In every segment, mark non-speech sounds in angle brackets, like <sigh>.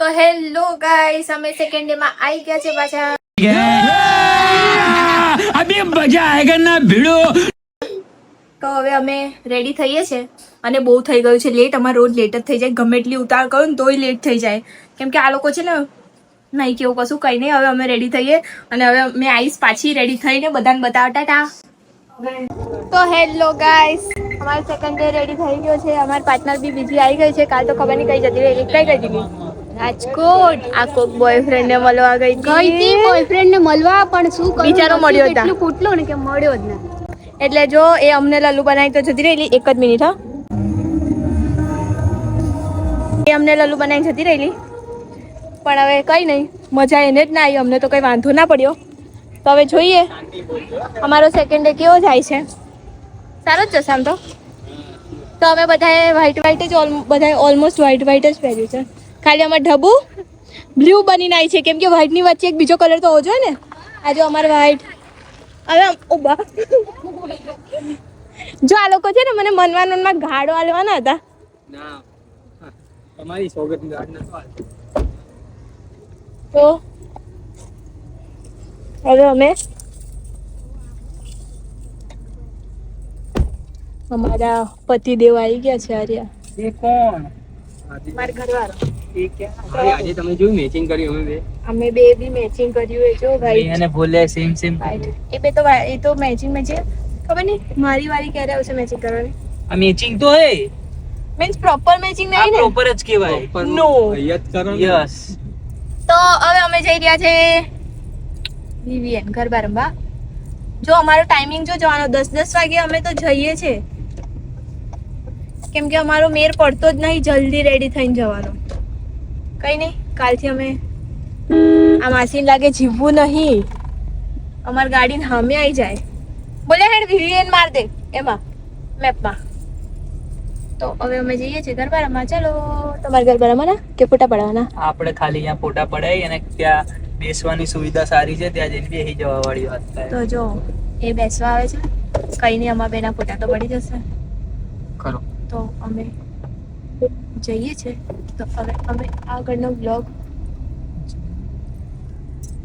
તો hello guys અમે second day માં આવી ગયા છે પાછા. અભી મજા આયેગા ના ભીડો. તો હવે અમે રેડી થઈએ છે. અને બહુ થઈ ગયું છે લેટ અમારે રોજ લેટ જ થઈ જાય. ગમે એટલી ઉતાર કરો ને તોય લેટ થઈ જાય. કેમ કે આ લોકો છે ને નહીં કેવું કશું કંઈ નહીં હવે અમે રેડી થઈએ. અને હવે અમે આઈસ પાછી રેડી થઈને બધાને બતાવતા તા તો હેલો ગાઈસ અમારો સેકન્ડ ડે રેડી થઈ ગયો છે. અમારા પાર્ટનર બી બીજી આવી ગઈ છે. કાલ તો ખબર નહીં કઈ જતી રહી. કઈ કઈ દીધી રાજકોટ આ કોક બોયફ્રેન્ડ ને મળવા ગઈ ગઈ હતી બોયફ્રેન્ડ ને મળવા પણ શું કરું? બિચારો મળ્યો હતા. એટલું ફૂટલો ને કે મળ્યો જ ના એટલે જો એ અમને લલ્લુ બનાવી તો જતી રહેલી એક જ મિનિટ હા? એ અમને લલ્લુ બનાવી જતી રહેલી. પણ હવે કઈ નહીં મજા એને જ ના આવી અમને તો કઈ વાંધો ના પડ્યો. તો હવે જોઈએ અમારો સેકન્ડ ડે કેવો જાય છે. સારો જ જશે આમ તો. તો અમે બધાએ વ્હાઈટ વ્હાઈટ જ ઓલ બધાએ ઓલમોસ્ટ વ્હાઈટ વ્હાઈટ જ પહેર્યું છે. ખાલી અમારે ઢબુ બ્લુ બનીને આવી છે. કેમ કે વ્હાઈટની વચ્ચે એક બીજો કલર તો હોવો જોઈએ ને? આ જો અમારે વ્હાઈટ હવે ઊભા જો આ લોકો છે ને મને મનવા મનમાં ગાડો આલવાના હતા. તમારી સોગત ગાડ તો હવે અમે અમારા પતિદેવ આવી ગયા છે આર્યા. એ કોણ? મારા ઘરવાળો. આજે તમે જોયું મેચિંગ કર્યું અમે બે? અમે બે બી મેચિંગ કર્યું એ જો ભાઈ. અને બોલે સેમ સેમ એ બે તો એ તો મેચિંગ મેં છે. ખબર નહીં? મારી વારી ક્યારે આવશે મેચિંગ કરવાની? આ મેચિંગ તો હે. મીન્સ પ્રોપર મેચિંગ નહીં ને? પ્રોપર જ કહેવાય. No. યસ તો હવે અમે જઈ રહ્યા છે વીવીએન ગરબા રમવા જો અમારો ટાઈમિંગ જો જવાનો દસ દસ વાગે અમે તો જઈએ છે કેમ કે અમારો મેર પડતો જ નહીં જલ્દી રેડી થઈને જવાનો. કઈ નહીં કાલથી અમે આ માસીને લાગે જીવવું નહીં. અમારી ગાડીને સામે આવી જાય. બોલે હેડ વીવીએન માર દે એમાં મેપમાં. તો હવે અમે જઈએ છીએ ગરબારામાં ચાલો તમારા તમારે ગરબા રમવાના કે ફોટા પડવાના? આપણે ખાલી અહીંયા ફોટા પડાવી અને ત્યાં બેસવાની સુવિધા સારી છે ત્યાં જઈને બેસી જવા વાળી વાત તો જો એ બેસવા આવે છે. કઈ નહીં અમારા બેના ફોટા તો પડી જશે. ખરો. તો અમે જઈએ છે તો હવે અમે આગળનો બ્લોગ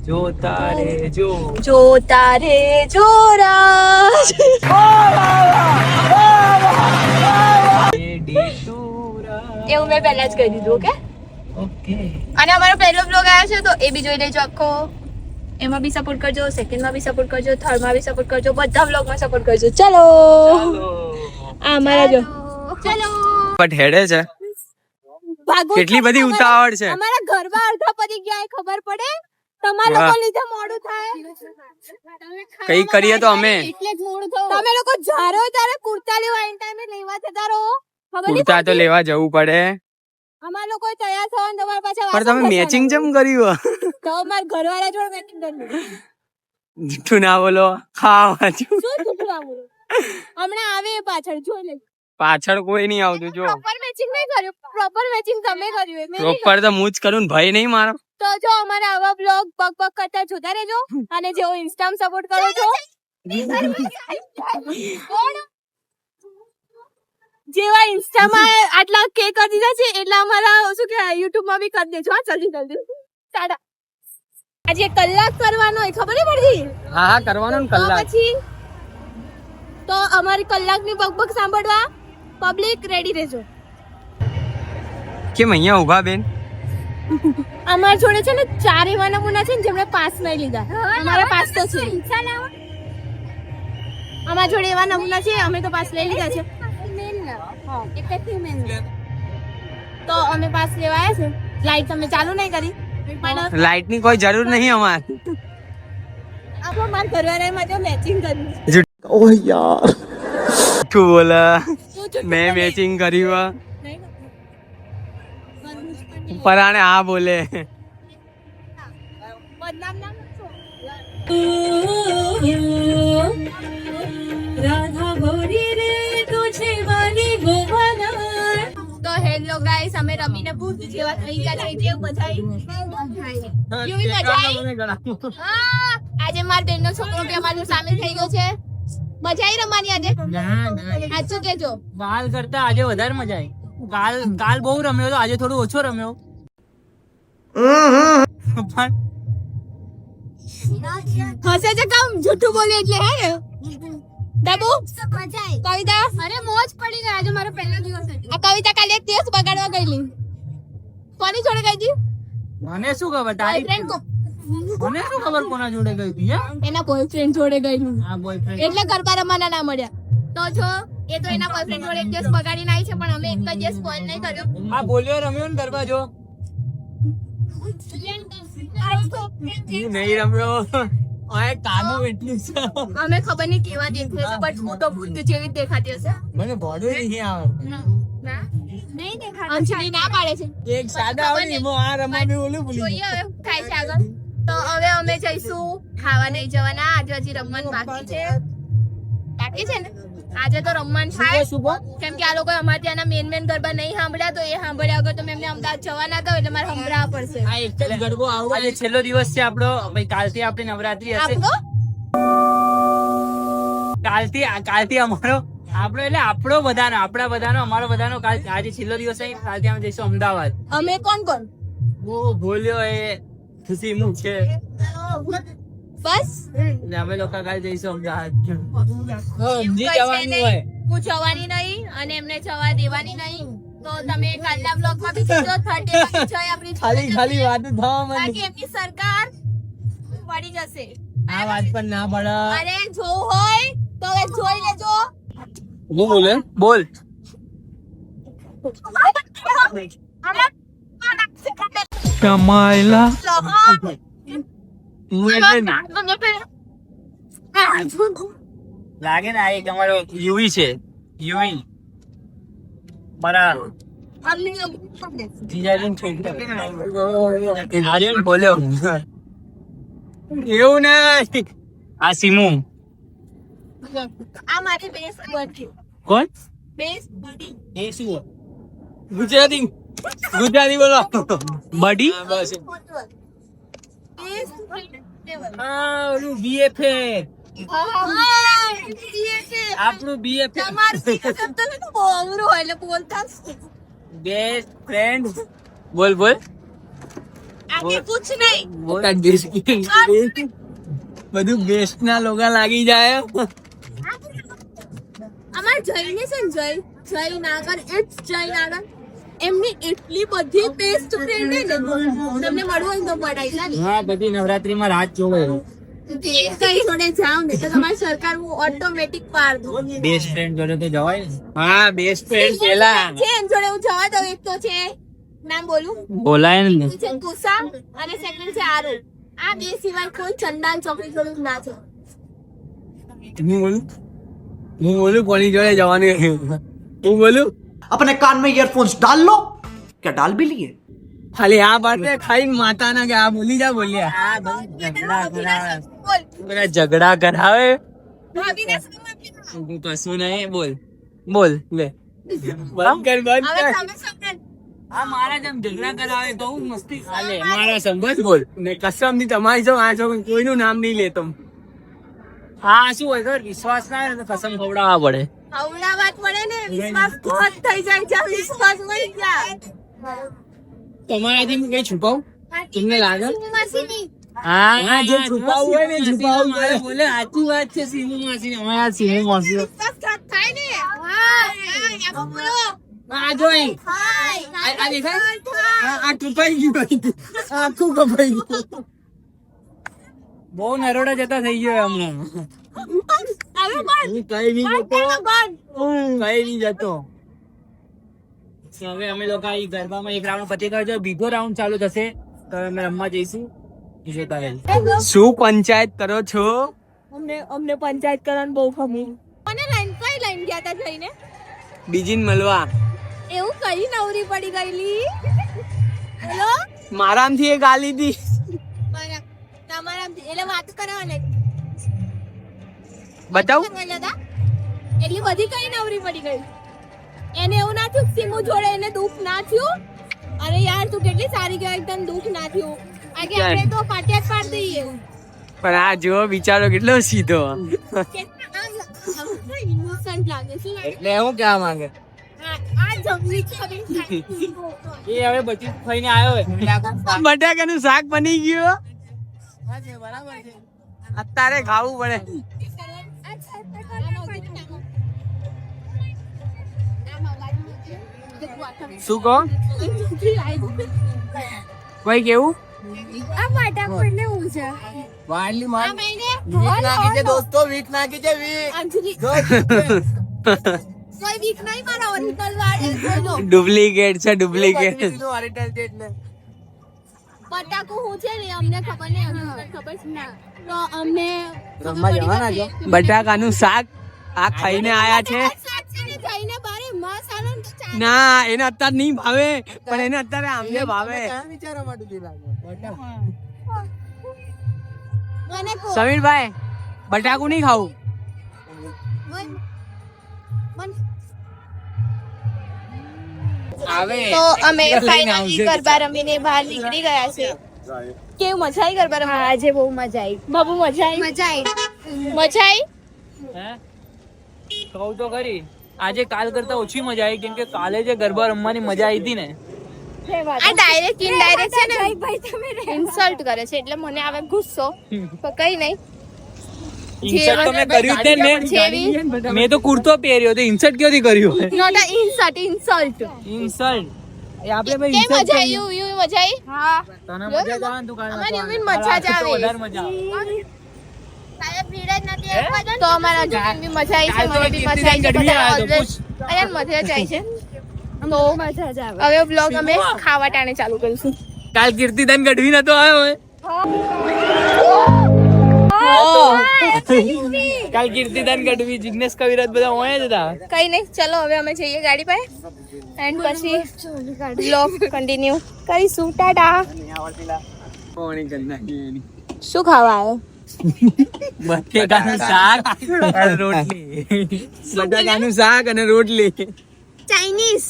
જો. તારે જો જો તારે જોરા એ એવું મેં પહેલા જ કહી દીધું ઓકે? ઓકે. અને અમારો પહેલો બ્લોગ આવ્યો છે તો એ બી જોઈ લેજો આખો. એમાં બી સપોર્ટ કરજો સેકન્ડમાં બી સપોર્ટ કરજો થર્ડમાં બી સપોર્ટ કરજો બધા બ્લોગમાં સપોર્ટ કરજો. ચલો. આ અમારા જો. ચલો. બટ હેડે છે. ભાગો કેટલી બધી ઉતાવળ છે. અમારા ઘરમાં અડધા પડી ગયા ખબર પડે? તમારા લોકો લીધે મોડું થાય. કઈ કરીએ તો અમે. એટલે જ મોડું થયું તમે લોકો જારો ત્યારે કુર્તા લેવા એન ટાઈમે લેવા જતા રહો. ખબર કુર્તા તો લેવા જવું પડે. અમાર લોકો તૈયાર થવાનું તમારા પાછા પણ તમે મેચિંગ જેમ કર્યું તો અમારા ઘરવાળા જોડે મેચિંગ કર્યું જૂઠું ના બોલો. ખાવા શું જૂઠું ના બોલો? હમણાં આવે પાછળ જોઈ લે. પાછળ કોઈ નહીં આવતું જો. પ્રોપર મેચિંગ નહીં કર્યું. પ્રોપર મેચિંગ તમે કર્યું પ્રોપર તો હું જ કરું ને ભાઈ નહીં મારો. તો જો અમારા આવા બ્લોગ પગ પગ કરતા જોતા રહેજો અને જેઓ ઇન્સ્ટામ સપોર્ટ કરો છો? જેવા ઇન્સ્ટામાં આટલા કે કરી દીધા છે એટલા અમારા શું કે યુટ્યુબમાં બી કરી દેજો હા જલ્દી જલ્દી. ટાટા. આજે કલાક કરવાનો હોય ખબર નહીં પડતી? હા હા કરવાનો ને કલાક. પછી તો અમારી કલાકની બગબગ સાંભળવા. પબ્લિક રેડી રહેજો. કેમ અહીંયા ઊભા બેન? અમારા જોડે છે ને ચાર એવા નમૂના છે ને જેમણે પાસ નહીં લીધા. અમારા પાસ તો છે. અમારા જોડે એવા નમૂના છે અમે તો પાસ લઈ લીધા છે. તો અમે પાસ લેવા આવ્યા છે. લાઈટ તમે ચાલુ નહીં કરી. પણ લાઈટની કોઈ જરૂર નહીં અમાર. માર મારા ઘરવાળાએ જો મેચિંગ કર્યું જૂઠું યાર. શું જૂઠું મેં? મેચિંગ કર્યું. પરાણે હા બોલે. તો હેલો ગાઈસ અમે રમીને ભૂત જેવા થઈ ગયા છે જે બધા કેવી મજા આજે મારા બેનનો છોકરો કે અમારી સામે થઈ ગયો છે મજા આવી રમવાની આજે? સાચું કેજો કાલ કરતા આજે વધારે મજા આવી કાલ કાલ બહુ રમ્યો તો આજે થોડું ઓછો રમ્યો. હસે છે કામ? જૂઠું બોલે એટલે હે? ને દાબુ? કવિતા? અરે મોજ પડી ગઈ આજે મારો પહેલો દિવસ હતો. આ કવિતા કાલે એક દિવસ બગાડવા ગયેલી. કોની જોડે ગઈ હતી? મને શું ખબર? તારી બોયફ્રેન્ડ મને શું ખબર કોના જોડે ગઈ હતી એના બોયફ્રેન્ડ જોડે ગયેલું હા. બોયફ્રેન્ડ એટલે ગરબા રમવાના ના મળ્યા. તો જો એ તો એના બોયફ્રેન્ડ જોડે એક દિવસ બગાડીને આવી છે પણ અમે એક જ દિવસ ફોન નહીં કર્યો. હા બોલ્યો રમ્યો ને ગરબા જો નહીં રમ્યો. આ કાનો એટલું છે. અમે ખબર નહીં કેવા દેખાય બટ હું તો ભૂત જેવી દેખાતી હશે. મને ભોડું નહીં આવે ના. નહીં દેખાતી. અંજલિ ના પાડે છે. એક સાદા આવે ને એમાં આ રમવાનું ઓલું ભૂલી જોઈએ હવે થાય છે આગળ. તો હવે અમે જઈશું ખાવા નહીં જવાના. આજે હજી રમવાનું બાકી છે. બાકી છે ને? આજે તો રમવાનું થાય. કેમ કે આ લોકો અમારે ત્યાંના મેન મેન ગરબા નહીં સાંભળ્યા તો એ સાંભળ્યા વગર તો મેં એમને અમદાવાદ જવાના હતા એટલે મારે સંભળાવવા પડશે. આ એક જ ગરબો આવો છેલ્લો દિવસ છે આપણો. ભાઈ કાલથી આપણી નવરાત્રી હશે. કાલથી કાલથી અમારો આપણો એટલે આપણો બધાનો આપણા બધાનો અમારો બધાનો કાલ આજે છેલ્લો દિવસ છે. કાલથી અમે જઈશું અમદાવાદ. અમે કોણ કોણ? ઓ ભૂલ્યો એ. ખુશી મું છે. બસ. ને અમે લોકો કાલ જઈશું અમદાવાદ. કઈ જવાનું હોય. હું જવાની નહીં અને એમને જવા દેવાની નહીં. તો તમે કાલના બ્લોગમાં બી જોજો થર્ડ ડે બાકી છે આપણી ખાલી ખાલી વાત થવા બાકી એમની સરકાર પડી જશે. આ વાત પણ ના પડે. જોવું હોય તો હવે જોઈ લેજો. હું બોલે? બોલ. ના લાગે ને આ એક અમારો યુવી છે. યુવી. મારા આર્યન બોલ્યો. એવું ને આ સીમુ. આ મારી બેસ્ટ કોણ? બેસ્ટ એ શું? ગુજરાતી. ગુજરાતી બોલો. બડી? બીએફએ આપણું બીએફએ નહીં. બેસ્ટ ફ્રેન્ડ બોલ બોલ. આગે કુછ નહીં. બધું બેસ્ટ ના લોગા લાગી જાય. અમાર જઈને છે ને જય જય નાગર ઇટ્સ જય નાગર. એમની એટલી બધી બેસ્ટ ફ્રેન્ડ છે ને તમને મળવું હોય તો પડાઈ હા બધી નવરાત્રીમાં રાત જોવે કઈ જોડે જાવ ને તો તમારી સરકાર હું ઓટોમેટિક પાર દઉં બેસ્ટ ફ્રેન્ડ જોડે તો જવાય હા બેસ્ટ ફ્રેન્ડ પેલા. છે એમ જોડે હું જવા દઉં એક તો છે નામ બોલું? બોલાય ને. છે કુસા અને સેકન્ડ છે આરુ આ બે સિવાય કોઈ ચંડાલ ચોકડી જોડે ના છે. હું બોલું? હું બોલું કોની જોડે જવાનું હું બોલું? अपने कान में ईयरफोन्स डाल लो क्या डाल भी लिए ખાલી આ બાતે ખાઈ માતા ના કે આ બોલી જા બોલ્યા આ બધું ઝઘડા કરાવે બોલ બધા ઝઘડા કરાવે ભાભીને સમજ તું કશું નહીં બોલ બોલ લે બંધ કર બંધ હવે કર તમે સમજ આ મારા જેમ ઝઘડા કરાવે તો હું મસ્તી હાલે મારા સંબંધ બોલ ને કસમ ની તમારી જો આ છો કોઈનું નામ નહીં લેતો હા શું હોય ખબર વિશ્વાસ ના આવે ને તો કસમ ખવડાવવા પડે હવડા વાત પડે ને વિશ્વાસ ખોટ થઈ જાય વિશ્વાસ તમારાથી હું કઈ છુપાવું? તમને લાગે? હા હા, જે છુપાવવું હોય ને, છુપાવવું મારે બોલે સાચી વાત છે સીમુ માસી અમે આ સીમુ માસી વિશ્વાસ થાય ને? હા હા બોલો. આ જોઈ. આ દેખાય? આ આ કપાઈ ગયું આખું કપાઈ ગયું. બહુ નરોડા જતા થઈ ગયો હમણાં. હવે બોલ હું કઈ નહીં જતો હું કઈ નહીં જતો. હવે અમે લોકો આ ગરબામાં એક રાઉન્ડ પતી ગયો બીજો રાઉન્ડ ચાલુ થશે. તો અમે રમવા જઈશું. શું પંચાયત કરો છો? અમને અમને પંચાયત કરવાનું બહુ ગમ્યું મને લાઈન કઈ લાઈન ગયા તા જઈને? બીજીન મળવા. એવું કઈ નવરી પડી ગયેલી? <laughs> હેલો? મારામથી એ ગાલી દી તમારામથી એટલે વાત કરવાને. બતાવું? એટલી બધી કઈ નવરી પડી ગઈ? એને એવું ના થયું સિમુ જોડે એને દુઃખ ના થયું? અરે યાર તું કેટલી સારી કહેવાય એકદમ દુઃખ ના થયું. આગે આપણે તો પાટિયા જ પાડ દઈએ. પણ આ જો બિચારો કેટલો સીધો. એટલે હું કેવા માંગે? બટાકા નું <laughs> <laughs> એ હવે બચી ખાઈને આવ્યો બટાકાનું શાક. બની ગયું અત્યારે ખાવું પડે. શું કહો? કોઈ કેવું? દોસ્તો વીક નાખી છે વીક. ડુપ્લિકેટ છે ડુપ્લિકેટ. પટાકું હું છે ને અમને ખબર નહીં ખબર છે ના. તો અમને રમવા જવાના છો? બટાકાનું શાક આ ખાઈને આયા છે. ને એને અત્યારે નહીં ભાવે. પણ એને અત્યારે આમને ભાવે. મને કો સમીરભાઈ બટાકું નહીં ખાવું. આવે. તો અમે <laughs> ફાઇનલી ગરબા રમીને બહાર નીકળી ગયા છે કેવું મજા આવી ગરબા રમવા? આજે બહુ મજા આવી. બાબુ મજા આવી. મજા આવી. મજા આવી? હે? કહું તો ખરી. આજે કાલ કરતા ઓછી મજા આવી કેમ કે કાલે જે ગરબા રમવાની મજા આવી હતી ને. આ ડાયરેક્ટ ઇનડાયરેક્ટ છે ને. ભાઈ તમે ઇન્સલ્ટ કરે છે એટલે મને આવે ગુસ્સો. પણ કઈ નહીં. ઇન્સર્ટ તો મેં કર્યું મેં તો કુર્તો પહેર્યો તો ઇન્સર્ટ ક્યોથી કર્યું not a insert insult insult એ આપણે ભાઈ કે મજા. આવી યુ મજા આવી હા. તને મજા આવે તું કાલે અમારી નહોતો ઉમીદ આવ્યો. મજા જ આવે. વધારે મજા આવે સાહેબ ભીડ જ નથી એક વજન તો અમારા જોડે બી મજા આવી છે મને બી મજા આવી છે તો મજા જ આવી છે. તો મજા જ આવે. હવે બ્લોગ અમે ખાવા ટાણે ચાલુ કરીશું. કાલ કીર્તિદાન ગઢવી નતો આવ્યો હોય કાલ કીર્તિદાન ગઢવી જિગ્નેશ કવિરાજ બધા હોય જ હતા. કઈ નહીં ચલો હવે અમે જઈએ ગાડી પાસે એન્ડ પછી બ્લોગ કન્ટિન્યુ કરીશું. ટાટા. શું ખાવા આવ્યો બટેકાનું શાક અને રોટલી. બટાકાનું શાક અને રોટલી. ચાઇનીઝ.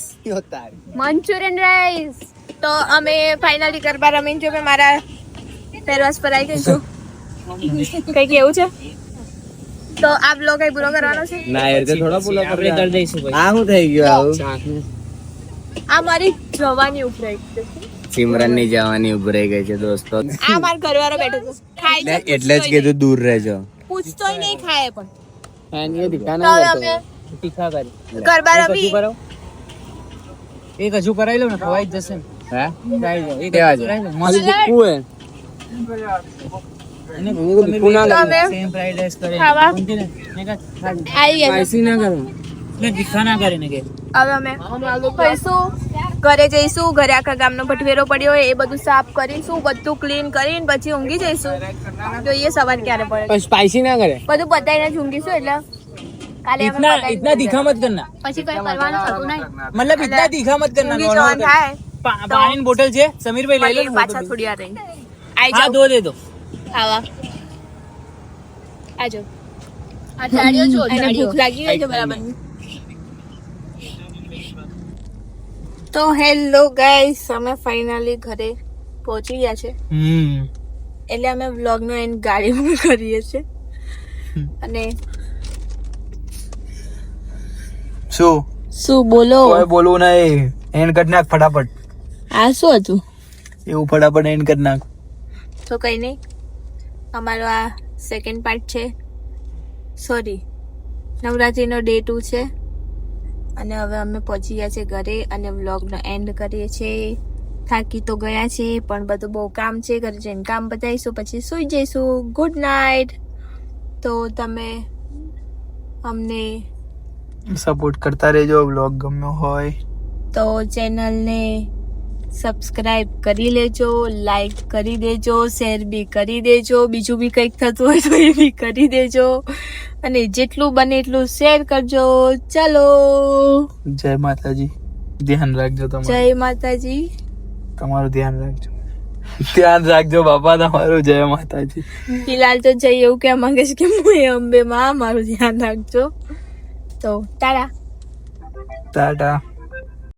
Manchurian rice. તો અમે ફાઇનલી ગરબા રમીને જો મેં મારા પહેરવાસ પર આવી ગઈ છું. કેવું છે? તો આ બ્લોગ કઈ પૂરો કરવાનો છે. ના યાર તે થોડા પૂરો આપણે કરી દઈશું ભાઈ આ શું થઈ ગયું આવું? આ મારી જવાની ઉપરાઈ છે. સિમરનની જવાની ઉભરાઈ ગઈ છે દોસ્તો. આ મારો ઘરવાળો બેઠો છે ખાય છે એટલે જ કીધું દૂર રહેજો. પૂછતો નહીં ખાય પણ. એ દીકા ના અમે તીખા કરી. ગરબા રમી એક હજુ કરાવી લો ને ખવાઈ જ જશે ને. હે? કરાવી દો. એક હજુ કરાઈ લો મસ્ત. દીકુ હે દીકુ ના કરીને કે. હવે અમે કહીશું ઘરે જઈશું ઘરે આખા ગામનો ભટવેરો પડ્યો હોય એ બધું સાફ કરીશું બધું ક્લીન કરીને પછી ઊંઘી જઈશું. જોઈએ સવાર ક્યારે પડે. સ્પાઈસી ના કરે? બધું બધાને જ ઊંઘીશું એટલે કઈ કરવાનું થતું નહીં. મતલબ ઇતના દીખા મત બોટલ છે સમીરભાઈ લઈ ભૂખ લાગી છે બરાબર. તો હેલો ગાઈસ અમે ફાઇનલી ઘરે પહોંચી ગયા છે. એટલે અમે વ્લોગ નો એન્ડ ગાડીમાં કરીએ છે અને શું? શું બોલો? કોઈ બોલવું નહીં. એન્ડ કરી નાખ ફટાફટ. આ શું હતું? એવું ફટાફટ એન્ડ કરી નાખ. તો કઈ નહીં. અમારો આ સેકન્ડ પાર્ટ છે. સોરી નવરાત્રિનો ડે ટુ છે. અને હવે અમે પહોંચી ગયા છે ઘરે અને વ્લોગનો એન્ડ કરીએ છીએ. થાકી તો ગયા છે પણ બધું બહુ કામ છે. ઘરે જઈને કામ બતાવીશું પછી સૂઈ જઈશું. ગુડ નાઇટ તો તમે અમને સપોર્ટ કરતા રહેજો વ્લોગ ગમ્યો હોય. તો ચેનલને સબસ્ક્રાઇબ કરી લેજો લાઈક કરી દેજો શેર બી કરી દેજો. બીજું બી કંઈક થતું હોય તો એ બી કરી દેજો. અને જેટલું બને એટલું શેર કરજો. ચલો. જય માતાજી. ધ્યાન રાખજો તમારું. જય માતાજી. તમારું ધ્યાન રાખજો. ધ્યાન રાખજો બાપા તમારું જય માતાજી. ફિલહાલ તો જય એવું કહેવા માંગે છે કે હું અંબે માં મારું ધ્યાન રાખજો. તો ટાટા. ટાટા.